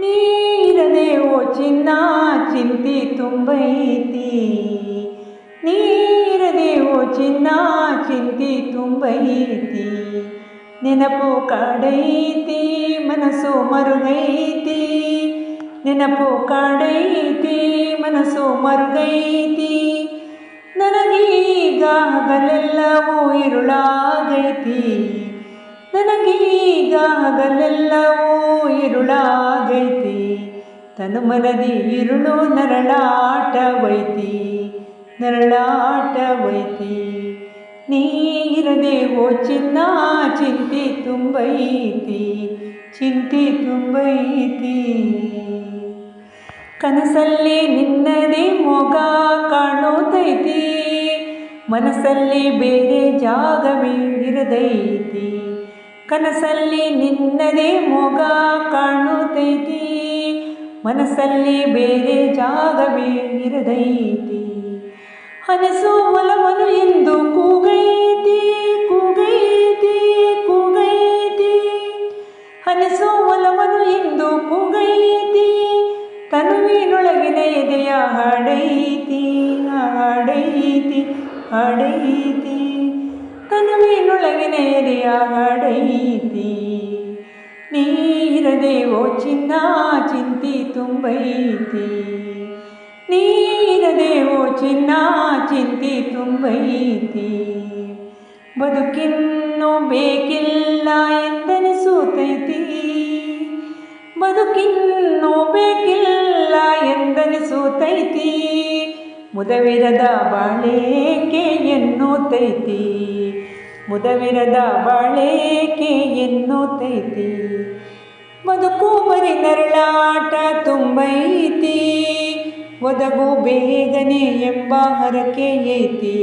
ನೀರದೆ ಓ ಚಿನ್ನ ಚಿಂತಿ ತುಂಬೈತಿ. ನೀರದೆ ಓ ಚಿನ್ನ ಚಿಂತಿ ತುಂಬೈತಿ. ನೆನಪು ಕಾಡೈತಿ, ಮನಸ್ಸು ಮರುಗೈತಿ. ನೆನಪು ಕಾಡೈತಿ, ಮನಸ್ಸು ಮರುಗೈತಿ. ನನಗೀಗ ಹಗಲೆಲ್ಲವೂ ഇരുಳಾಗೈತಿ ಈಗ ಹಗಲೆಲ್ಲವೂ ಇರುಳಾಗೈತಿ. ತನುಮನದಿ ಇರುಳು ನರಳಾಟವೈತಿ ನರಳಾಟವೈತಿ. ಓ ಚಿನ್ನ ಚಿಂತೆ ತುಂಬೈತಿ ಚಿಂತೆ ತುಂಬೈತಿ. ಕನಸಲ್ಲಿ ನಿನ್ನದೇ ಮೊಗ ಕಾಣೋತೈತಿ ಮನಸ್ಸಲ್ಲಿ ಬೇರೆ ಜಾಗವೇ ಇರದೈತಿ. ಕನಸಲ್ಲಿ ನಿನ್ನದೇ ಮೊಗ ಕಾಣುತ್ತೈತಿ ಮನಸ್ಸಲ್ಲಿ ಬೇರೆ ಜಾಗವೇ ಇರದೈತಿ. ಹನಸು ಎಂದು ಕೂಗೈತಿ ಕೂಗೈತಿ ಕೂಗೈತಿ. ಹನಸು ಎಂದು ಕೂಗೈತಿ, ತನುವಿನೊಳಗಿನ ಎದೆಯ ಹಾಡೈತಿ ಹಾಡೈತಿ ಹಾಡೈತಿ. ತನುವಿನೊಳಗಿನ ಎದೆಯ ಹಾಡೈತಿ ನೀರದೆ ಓ ಚಿನ್ನ ಚಿಂತಿ ತುಂಬೈತಿ ನೀರದೆ ಓ ಚಿನ್ನ ಚಿಂತಿ ತುಂಬೈತಿ ಬದುಕಿನ್ನು ಬೇಕಿಲ್ಲ ಎಂದನಿಸುತ್ತೈತಿ ಬದುಕಿನ್ನು ಬೇಕಿಲ್ಲ ಎಂದನಿಸುತ್ತೈತಿ ಮುದವಿರದ ಬಾಳೇಕೆ ಎನ್ನುತ್ತೈತಿ ಮುದವಿರದ ಬಾಳೇಕೆ ಎನ್ನುತ್ತೈತಿ ಬದುಕು ಬರಿ ನರಳಾಟ ತುಂಬೈತಿ. ಒದಗು ಬೇಗನೆ ಎಂಬ ಹರಕೆ ಐತಿ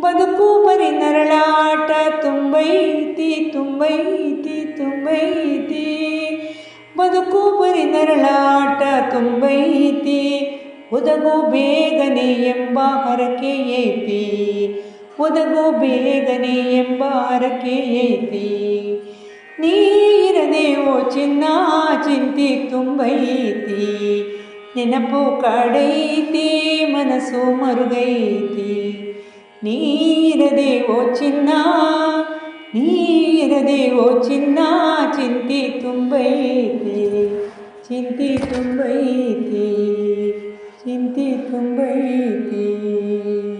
ಬದುಕು ಬರಿ ನರಳಾಟ ತುಂಬೈತಿ ತುಂಬೈತಿ ತುಂಬೈತಿ. ಬದುಕು ಬರಿ ನರಳಾಟ ತುಂಬೈತಿ. ಒದಗು ಬೇಗನೆ ಎಂಬ ಹರಕೆ ಏತಿ? ಒದಗು ಬೇಗನೆ ಎಂಬ ಹರಕೆ ಏತಿ? ನೀರದೆ ಓ ಚಿನ್ನ ಚಿಂತಿ ತುಂಬೈತಿ. ನೆನಪು ಕಾಡೈತಿ ಮನಸ್ಸು ಮರುಗೈತಿ. ನೀರದೆ ಓ ಚಿನ್ನ ನೀರದೆ ಓ ಚಿನ್ನ ಚಿಂತಿ ತುಂಬೈತಿ. ಚಿಂತಿ ತುಂಬೈತಿ. 心地痛悲的。